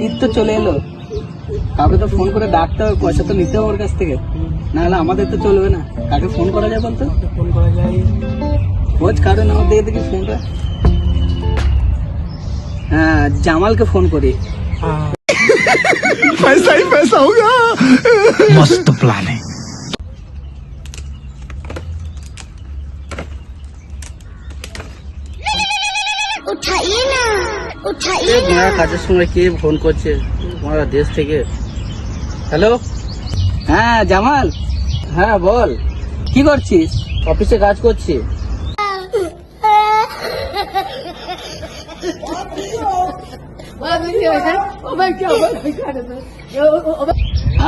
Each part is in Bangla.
ঈদ তো চলে এলো কাউকে তো ফোন করে ডাকতে হবে পয়সা তো নিতে হবে ওর কাছ থেকে নাহলে আমাদের তো চলবে না কাকে ফোন করা যায় বলতো ফোন করা যায় খোঁজ কারণ আমার দিকে দেখি ফোনটা হ্যাঁ জামালকে ফোন করি হ্যাঁ मस्त प्लान है उठाइए ना উঠাইয়ে কাজের সময় কে ফোন করছে? তোমার দেশ থেকে। হ্যালো হ্যাঁ জামাল। হ্যাঁ বল। কি করছিস? অফিসে কাজ করছি।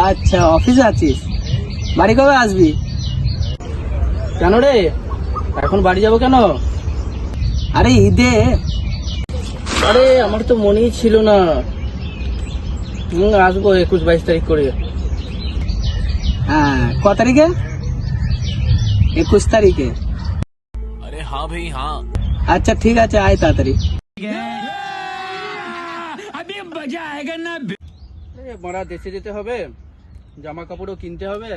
আচ্ছা অফিসে আছিস? বাড়ি কবে আসবি? কেন রে? এখন বাড়ি যাব কেন? আরে ঈদে আরে আমার তো মনেই ছিল না। আসব একুশ বাইশ তারিখ করে। হ্যাঁ ক তারিখে? একুশ তারিখে। আরে হ্যাঁ ভাই হ্যাঁ। আচ্ছা ঠিক আছে আয় তাড়াতাড়ি। বড়া দেশে যেতে হবে জামা কাপড়ও কিনতে হবে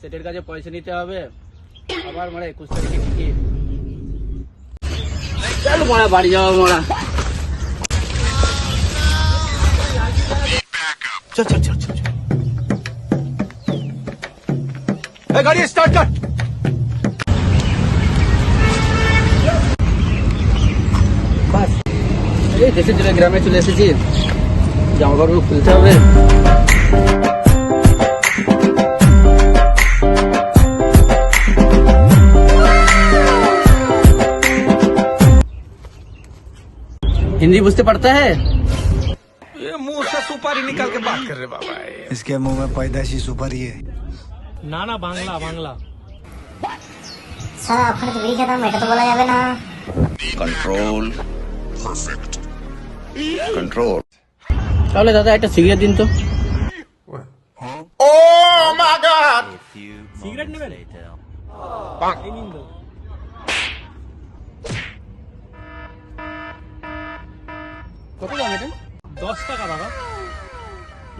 সেটের কাছে পয়সা নিতে হবে। আবার মারা একুশ তারিখে চল মারা বাড়ি যাওয়া মরা चल चल चल चल चल ए, गाड़ी स्टार्ट कर বাস এই দেশে চলে গ্রামে চলে এসেছি জামা কাপড় খুলতে হবে हिंदी बुझते पड़ता है ये मुंह से सुपारी निकाल के बात कर रहे बाबा इसके मुंह में पैदाशी सुपारी है না না বাংলা বাংলা সারা ওখানে তো বিড়ি খেতাম এটা তো বলা যাবে না control perfect control তাহলে দাদা একটা সিগারেট দিন তো সিগারেট নেবেন এই নিন তো। কত দাম এটা দশ টাকা দাদা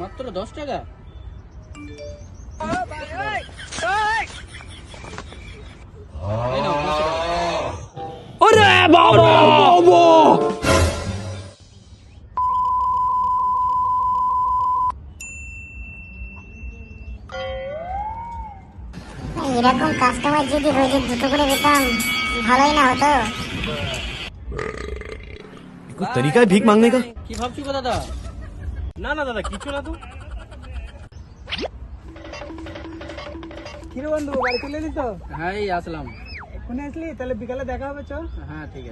মাত্র দশ টাকা? এরকম কাস্টমার যদি রোজে দুটো করে পেতাম ভালোই না হতো। कोई तरीका है भीख मांगने का কি ভাবছো গো দাদা না না দাদা কিছু না তো কিরে বন্ধু বাড়ি চলে এলি তো হ্যাঁ এই আসলাম এক্ষুনি আসলি তাহলে বিকালে দেখা হবে চ হ্যাঁ ঠিক আছে